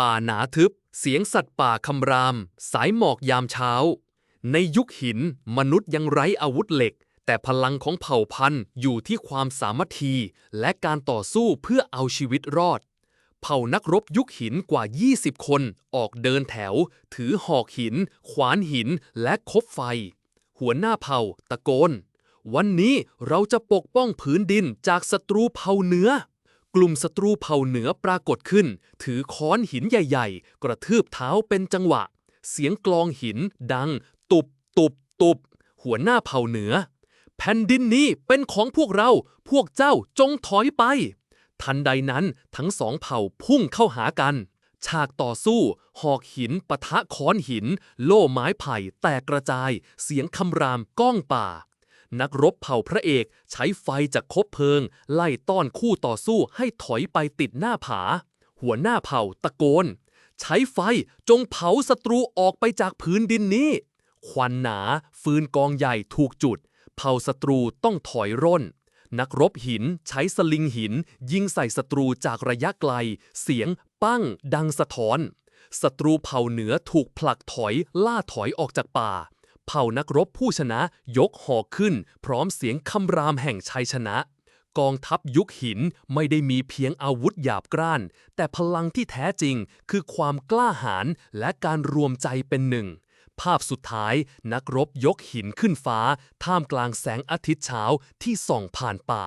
ป่าหนาทึบ เสียงสัตว์ป่าคำราม สายหมอกยามเช้า ในยุคหินมนุษย์ยังไร้อาวุธเหล็ก แต่พลังของเผ่าพันธุ์อยู่ที่ความสามัคคี และการต่อสู้เพื่อเอาชีวิตรอด เผ่านักรบยุคหินกว่า 20 คนออกเดินแถว ถือหอกหิน ขวานหินและคบไฟ หัวหน้าเผ่าตะโกน วันนี้เราจะปกป้องผืนดินจากศัตรูเผ่าเหนือ กลุ่มศัตรูเผ่าเหนือปรากฏขึ้น ถือค้อนหินใหญ่ ๆ กระทืบเท้าเป็นจังหวะ เสียงกลองหินดัง ตุบตุบตุบ หัวหน้าเผ่าเหนือ แผ่นดินนี้เป็นของพวกเรา พวกเจ้าจงถอยไป ทันใดนั้นทั้งสองเผ่าพุ่งเข้าหากัน ฉากต่อสู้ หอกหินปะทะค้อนหิน โล่ไม้ไผ่แตกกระจาย เสียงคำรามก้องป่า นักรบเผ่าพระเอกใช้ไฟจากคบเพลิง ไล่ต้อนคู่ต่อสู้ให้ถอยไปติดหน้าผา หัวหน้าเผ่าตะโกน ใช้ไฟจงเผาศัตรูออกไปจากพื้นดินนี้ ควันหนาฟืนกองใหญ่ถูกจุด เผ่าศัตรูต้องถอยร่น นักรบหินใช้สลิงหิน ยิงใส่ศัตรูจากระยะไกล เสียงปั้งดังสะท้อนศัตรูเผ่าเหนือถูกผลักถอยล่าถอยออกจากป่า เผ่านักรบผู้ชนะยกหอกขึ้น พร้อมเสียงคำรามแห่งชัยชนะ กองทัพยุคหินไม่ได้มีเพียงอาวุธหยาบกร้าน แต่พลังที่แท้จริงคือความกล้าหาญและการรวมใจเป็นหนึ่ง ภาพสุดท้ายนักรบยกหินขึ้นฟ้า ท่ามกลางแสงอาทิตย์เช้าที่ส่องผ่านป่า